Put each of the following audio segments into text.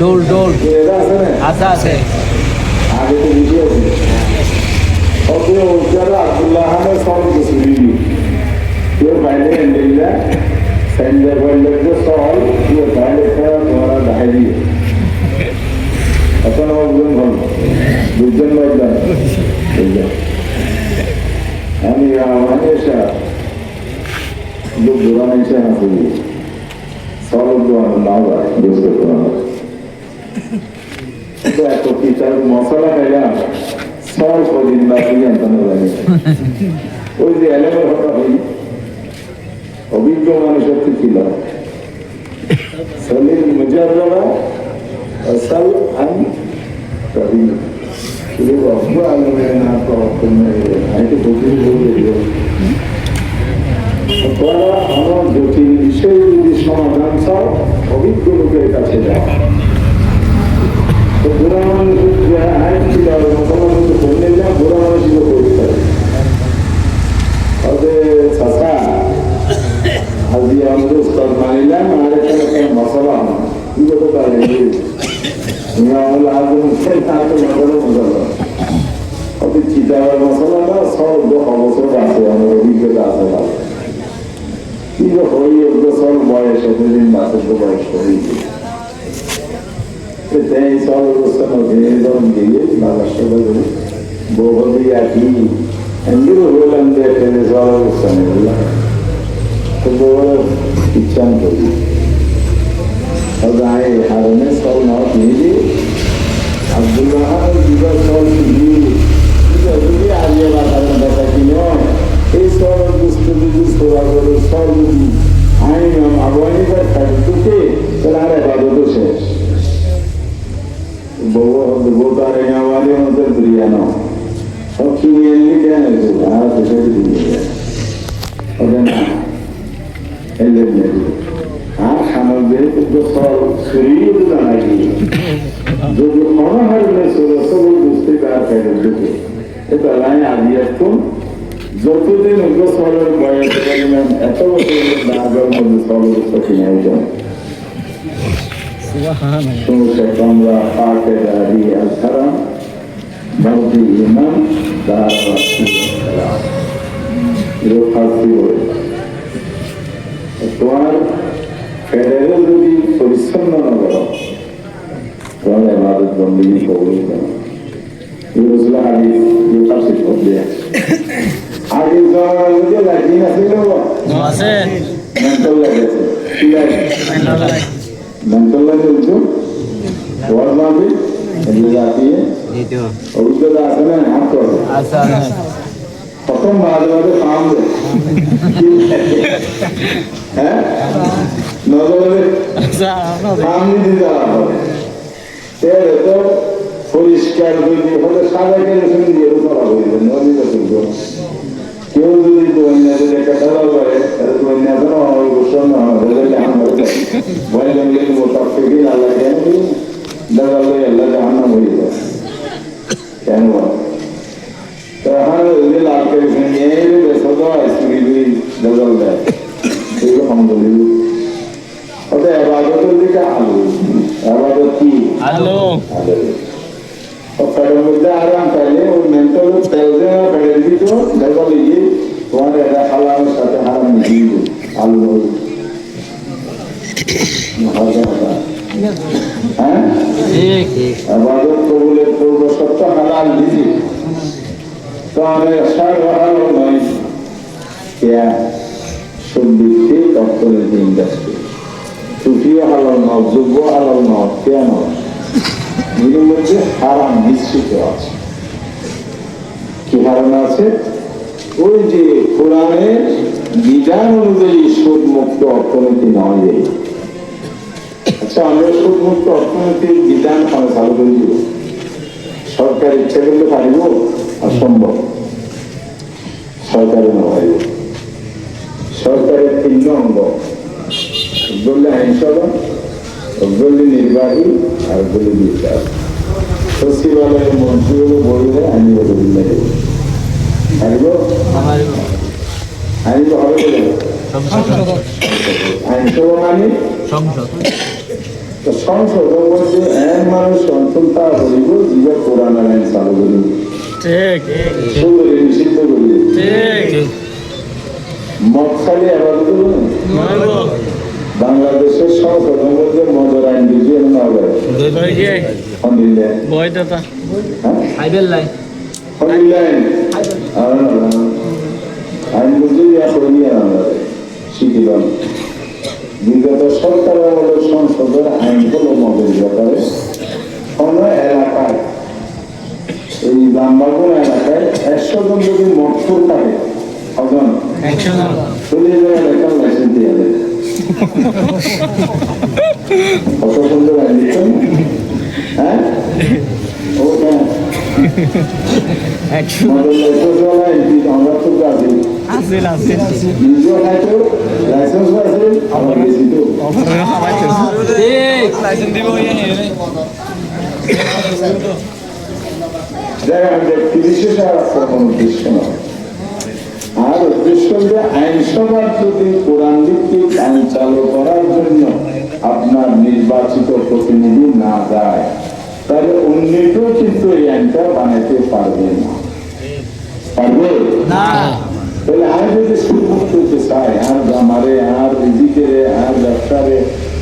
ডোল ডোল এটা আছে না আছে আছে আগে তো বেশি আছে ওকে ওইটারা আব্দুল্লাহ আহমেদ সব কিছু দিবি কেউ বাইরে এন্ডেলিলা সেন্টার বাইরে তো সল কেউ বাইরে খাওয়া তোমার ঢাই এখন আমার বুঝুন ভালো বুঝছেন বললাম বুঝলেন আমি মানে এসা লোক দোকানে এসে আসি মশলা খাইলাম সব কদিন বাকি জানতাম লাগে ওই যে এলাকার কথা হই অভিজ্ঞ মানুষের তো ছিল। সলিল মুজাররা আসল আন কবি শুধু অল্প আলমে না তো আমি তো বুঝি বলে, আমার জটিল বিষয় যদি সমাধান চাও, অভিজ্ঞ লোকের কাছে যাও। বুড়া মানুষ আইন ছিল মুসলমান তো করলে যা বুড়া মানুষ ছিল করতে পারে চাষা আজকে আমাদের উস্তাদ মানিলাম, আর এখানে একটা মশলা কি মশলাটা সব অবসর আছে, আমার অভিজ্ঞতা আছে ভালো কি যে হই এক বছর বয়স এতদিন বাসের তো বয়স হয়েছে tem só o Sanogueiro, Anguia, Malachador, Boa de aqui, Anguia Roland de Venezuela, o Sanogueiro, তো বড় ইচ্ছা করি সদায় হারণে সব নট নিজে আব্দুল্লাহ দিবা সব শুধু যদি আলিয়া বা কারণ দেখা কি নয় এই সব দুষ্ট যদি সব যদি আইন আগুয়ানি বা থাকতে তাহলে আর এবাদত শেষ Maria Montebriano. O que ele quer, ah, deixa ele dizer. Olha, ele é meu. আর সামগ্রী শরীর জানাই যদি মনে হয় বুঝতে তার ফেরত দিতে এটা লাই আদি এখন যতদিন সলের বয়স এত বছর দাগের মধ্যে সলের সত্যি নেই যায় Sungguh kambra pakai dari al-haram Bagi imam dan rasulullah Itu pasti boleh তোমার ফেডারেল যদি পরিচ্ছন্ন না করো তোমার এবাদত বন্দী কবুল করো এই রসুল হাদিস আছেন मंगला उनको और माफी जाती है और उसके दासन है हाथ को प्रथम बाजवा के काम दे हैं नौजवान काम नहीं दी जा रहा तेरे तो पुलिस क्या बोली हो तो सारे के लिए सुन दिए ऊपर आ गई नौजवान सुन दो والذين كفروا والذين وصلنا وذلك عمل ولم للمطففين على جانبه ده الله الذي عمل به كان واحد فهذا الليل على الكيفية بصدى اسمه ده الله الحمد لله অতএব আবাদতের দিকে আলো আবাদত কি আলো আলো অকারণে আরাম পাইলে ও মেন্টাল প্রেজেন্স প্রেজেন্স তো লেভেল তোমাদের এটা হালানোর সাথে হারাম দিব আলু হ্যাঁ? কবুলের পূর্ব সত্য হালাল দিদি তাহলে সার হারালো নয়। সন্দিগ্ধে অর্থনীতি ইন্ডাস্ট্রি সুফিও হালাল নয়, যোগ্য হালাল নয় কেন এগুলো হচ্ছে হারাম মিশ্রিত আছে। কি হারানো আছে? ওই যে কোরআনের বিধান অনুযায়ী সুদ মুক্ত অর্থনীতি নয় আচ্ছা আমরা সুদ মুক্ত অর্থনীতির বিধান আমরা চালু করে দিব। সরকার ইচ্ছা করলে পারিব অসম্ভব সরকারের নয় সরকারের তিন অঙ্গ। বললে আইনসভা বললে নির্বাহী, আর বললে বিচার সচিবালয়ের মন্ত্রীগুলো বললে আইনি বলে দিলে পারিব আমার আইনি তো। হবে বলে আইনসভা মানে? সংসদ। তো সংসদ মানুষ হইব যিবা কোরআন আইন চালু করিব। ঠিক। ঠিক। খালি আবাদ করুন বাংলাদেশের সংসদের মধ্যে মদের আইন দিয়েছে এমন হবে। অনিলে বৈধতা হ্যাঁ? আইবেল লাই অনিলে ইয়া করিয়া আমরা শিখিলাম বিগত সরকার আমলের সংসদের আইনগুলো মদের ব্যাপারে কোন এলাকায় এই লাম্বাগুন এলাকায় একশো জন যদি মঠপুর থাকে অজন একশো চলে যাওয়া লাইসেন্স দিয়ে দেয় কত সুন্দর হ্যাঁ? ও আর উদ্দেশ্য আর উদ্দেশ্য যে আইনসভার যদি কোরআন ভিত্তিক আইন চালু করার জন্য আপনার নির্বাচিত প্রতিনিধি না যায় তাহলে অন্যকেও কিন্তু এই আইনটা বানাতে পারবে না। পারবে? তাহলে আর যদি সুযোগ করতে চায় আর আমারে আর রিজিকেরে আর ব্যবসারে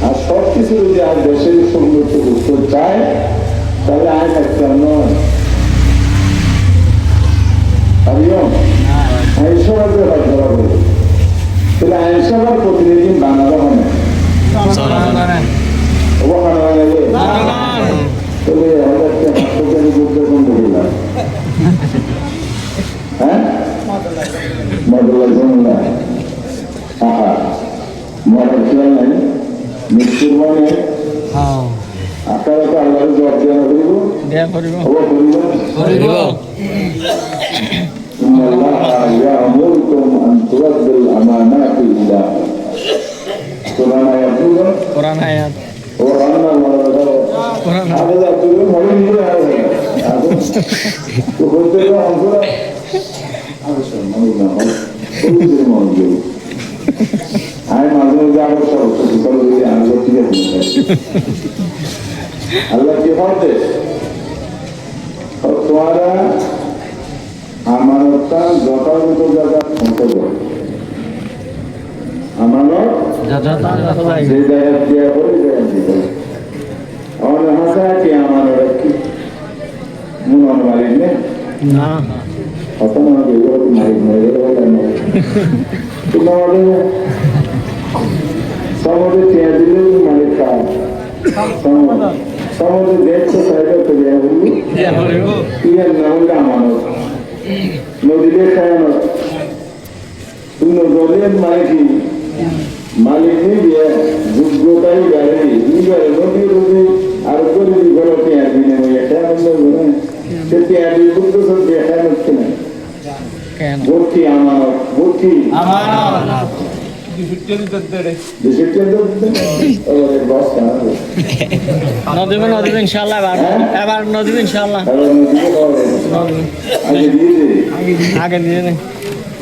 আর সব কিছু যদি আর দেশের সংযুক্ত করতে চায় তাহলে আইন একটা নয়। তাহলে আইনসভার প্রতিনিধি বানানো হয় না। হ্যাঁ মডেল জমলা আহা মডেল খেয়াল নাই মৃত্যুর মানে আকারে তো আল্লাহর জবাব দেওয়া করিব দেয়া করিব ও করিব إن الله يأمركم أن تؤدوا الأمانات إلى قرآن يقول কোরআন আয়াত وأن الله কোরআন هذا আমি মাঝে মাঝে আবার সরস্বতী বিকল আমি তো আল্লাহ কি বলতে তোমারা আমানতটা যথাযথ জায়গা পৌঁছে দেবে আমানত যে জায়গা দেওয়া করে জায়গা দিতে হবে হাসা কি আমানত কি মন মালিক নেই না কত মনে করি ওর মালিক মরে গেলে বলে না তুমি আমাদের সমাজে চেয়ে দিলে মালিক কাজ সমাজ সমাজে দেখছ সাইডে তো দেওয়া বলবি দেয়া করিব ইয়ার নাম হলো আমানত নদীতে খায়ানত তুমি নদীর মালিকি মালিক নিয়ে যোগ্যতাই গাড়ি নিবার নদী নদী আর করে দি বলো পেঁয়া দিনে ওই একটা আনন্দ বলে সে পেঁয়া দিয়ে বুঝতে সব দেখা যাচ্ছে না ভর্তি আমানত ভর্তি আমার। নদীব নদীব ইনশাল্লাহ এবার। এবার নদীব ইনশাল্লাহ আগে দিয়ে নে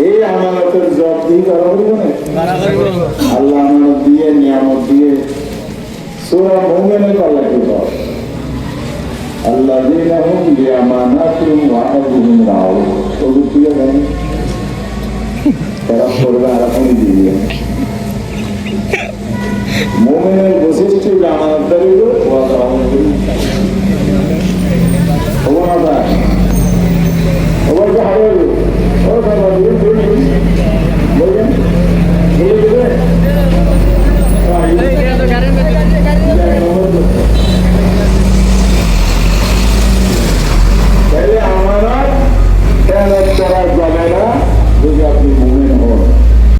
এই আমানতের জব দিয়ে করা আল্লাহ আমানত দিয়ে নিয়ামত দিয়ে। সূরা الذين هم بأماناتهم وعهدهم راعون সবুজ দিয়ে দেন। তারা করবে আর এখন দিয়ে মোমেনের বৈশিষ্ট্য আমানতদারি ওয়াদা